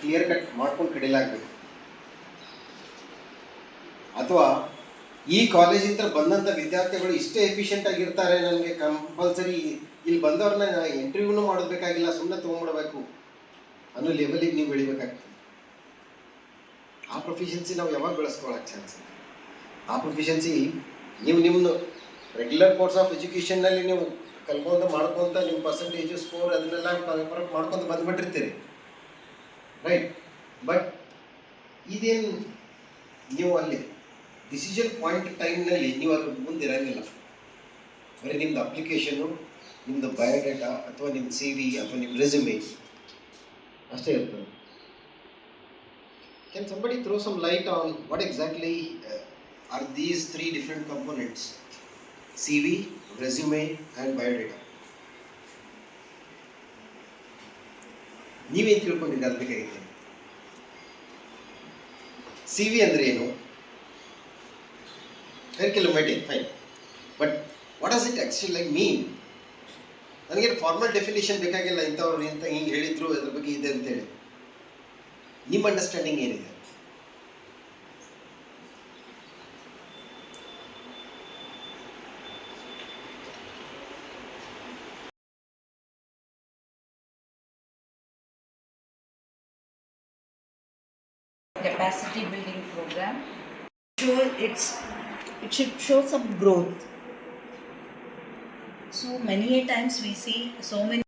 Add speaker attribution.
Speaker 1: Clear cut ಮಾಡ್ಕೊಂಡು ಅಥವಾ ಈ ಕಾಲೇಜಿಂದ ಬಂದಂಥ ವಿದ್ಯಾರ್ಥಿಗಳು ಇಷ್ಟೇ ಎಫಿಷಿಯೆಂಟ್ ಆಗಿರ್ತಾರೆ ನನಗೆ ಕಂಪಲ್ಸರಿ ಇಲ್ಲಿ ಬಂದವ್ರನ್ನ ಇಂಟರ್ವ್ಯೂನು ಮಾಡಬೇಕಾಗಿಲ್ಲ ಸುಮ್ಮನೆ ತೊಗೊಂಡ್ಬಿಡ್ಬೇಕು ಅನ್ನೋ ಲೆವೆಲಿಗೆ ನೀವು ಬೆಳಿಬೇಕಾಗ್ತದೆ. ಆ ಪ್ರೊಫಿಷಿಯನ್ಸಿ ನಾವು ಯಾವಾಗ ಬೆಳೆಸ್ಕೊಳಕ್ಕೆ ಚಾನ್ಸ್ ಆ ಪ್ರೊಫಿಷಿಯನ್ಸಿ ನೀವು ನಿಮ್ಮ ರೆಗ್ಯುಲರ್ ಕೋರ್ಸ್ ಆಫ್ ಎಜುಕೇಷನ್ನಲ್ಲಿ ನೀವು ಕಲ್ಕೊಂತ ಮಾಡ್ಕೊಂತ ನಿಮ್ಮ ಪರ್ಸೆಂಟೇಜು ಸ್ಕೋರ್ ಅದನ್ನೆಲ್ಲ ಮಾಡ್ಕೊಂತ ಬಂದ್ಬಿಟ್ಟಿರ್ತೀರಿ. ರೈಟ್ ಬಟ್ ಇದೇನು ನೀವು ಅಲ್ಲಿ ಡಿಸಿಷನ್ ಪಾಯಿಂಟ್ ಟೈಮ್ನಲ್ಲಿ ನೀವು ಅದ್ರ ಮುಂದೆ ಇರಂಗಿಲ್ಲ. ಬರೀ ನಿಮ್ದು ಅಪ್ಲಿಕೇಶನು ನಿಮ್ಮದು ಬಯೋಡೇಟಾ ಅಥವಾ ನಿಮ್ಮ ಸಿ ವಿ ಅಥವಾ ನಿಮ್ಮ ರೆಸ್ಯೂಮೆ ಅಷ್ಟೇ ಇರ್ತದೆ. Can somebody throw some light on what exactly are these three different components C resume, and biodata. ನೀವೇನು ತಿಳ್ಕೊಂಡಿದ್ದೀರಿ ಅದು ಬೇಕಾಗಿತ್ತು ಸಿ ವಿ ಅಂದರೆ ಏನು? Curriculum fine but what as it actually like mean ನನಗೆ ಫಾರ್ಮಲ್ ಡೆಫಿನೇಷನ್ ಬೇಕಾಗಿಲ್ಲ ಇಂಥವ್ರು, ಇಂಥ ಹಿಂಗೆ ಹೇಳಿದ್ರು ಅದ್ರ ಬಗ್ಗೆ ಇದೆ ಅಂತೇಳಿ. ನಿಮ್ಮ ಅಂಡರ್ಸ್ಟ್ಯಾಂಡಿಂಗ್ ಏನಿದೆ?
Speaker 2: Capacity building program. Show it's it should show some growth. So many a times we see so many